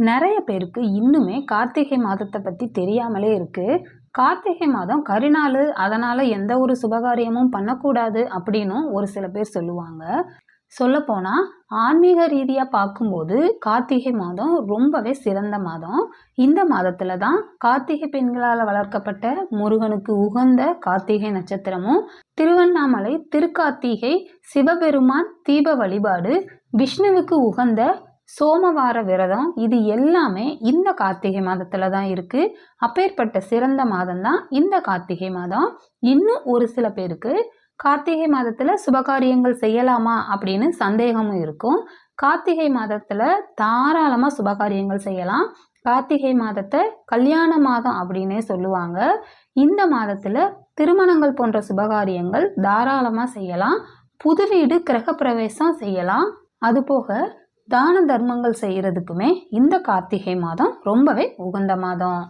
நிறைய பேருக்கு இன்னுமே கார்த்திகை மாதத்தை பற்றி தெரியாமலே இருக்குது கார்த்திகை மாதம் கரிநாள் அதனால் எந்த ஒரு சுபகாரியமும் பண்ணக்கூடாது அப்படின்னும் ஒரு சில பேர் சொல்லுவாங்க. சொல்லப்போனால் ஆன்மீக ரீதியாக பார்க்கும்போது கார்த்திகை மாதம் ரொம்பவே சிறந்த மாதம். இந்த மாதத்தில் தான் கார்த்திகை பெண்களால் வளர்க்கப்பட்ட முருகனுக்கு உகந்த கார்த்திகை நட்சத்திரமும் திருவண்ணாமலை திருக்கார்த்திகை சிவபெருமான் தீப வழிபாடு விஷ்ணுவுக்கு உகந்த சோமவார விரதம் இது எல்லாமே இந்த கார்த்திகை மாதத்தில் தான் இருக்குது அப்பேற்பட்ட சிறந்த மாதம் தான் இந்த கார்த்திகை மாதம். இன்னும் ஒரு சில பேருக்கு கார்த்திகை மாதத்தில் சுபகாரியங்கள் செய்யலாமா அப்படின்னு சந்தேகமும் இருக்கும். கார்த்திகை மாதத்தில் தாராளமாக சுபகாரியங்கள் செய்யலாம். கார்த்திகை மாதத்தை கல்யாண மாதம் அப்படின்னே சொல்லுவாங்க. இந்த மாதத்தில் திருமணங்கள் போன்ற சுபகாரியங்கள் தாராளமாக செய்யலாம். புது வீடு கிரகப்பிரவேசம் செய்யலாம். அதுபோக தான தர்மங்கள் செய்கிறதுக்குமே இந்த கார்த்திகை மாதம் ரொம்பவே உகந்த மாதம்.